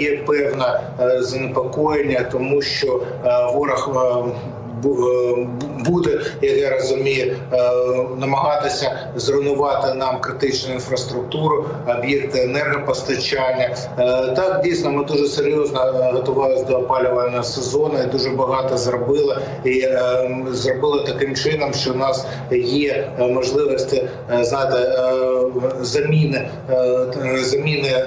Є певне занепокоєння, тому що е, ворог е, е, буде, як я розумію, е, намагатися зруйнувати нам критичну інфраструктуру, об'єкти енергопостачання. Е, Так, дійсно, ми дуже серйозно е, готувалися до опалювального сезону і дуже багато зробили. І зробили таким чином, що у нас є можливості знаєте, заміни заміни.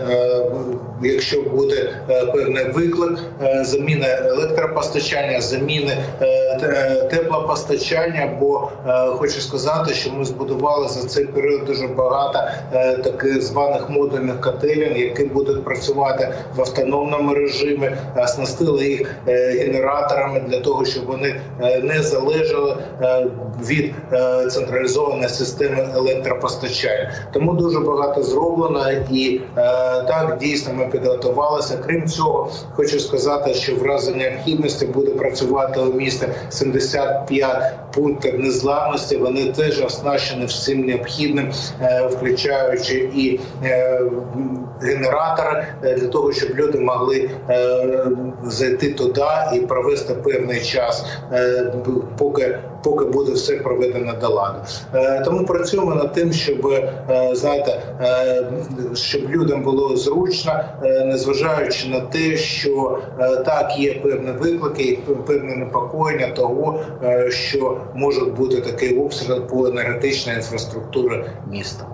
Якщо буде певний виклик, заміни електропостачання, заміни теплопостачання. Бо хочу сказати, що ми збудували за цей період дуже багато е, таких званих модульних котелень, які будуть працювати в автономному режимі, оснастили їх е, генераторами для того, щоб вони е, не залежали е, від е, централізованої системи електропостачання. Тому дуже багато зроблено, і е, так дійсно ми підготувалися. Крім цього, хочу сказати, що в разі необхідності буде працювати у місті 75 пунктів незламності. Вони теж оснащені всім необхідним, е, включаючи і генератор генератори е, для того, щоб люди могли е, зайти туди і провести певний час, е, поки поки буде все проведено до ладу. Е, Тому працюємо над тим, щоб е, знаєте, е, щоб людям було зручно, незважаючи на те, що так є певні виклики, і певне непокоєння того, що може бути такий обстріл по енергетичній інфраструктурі міста.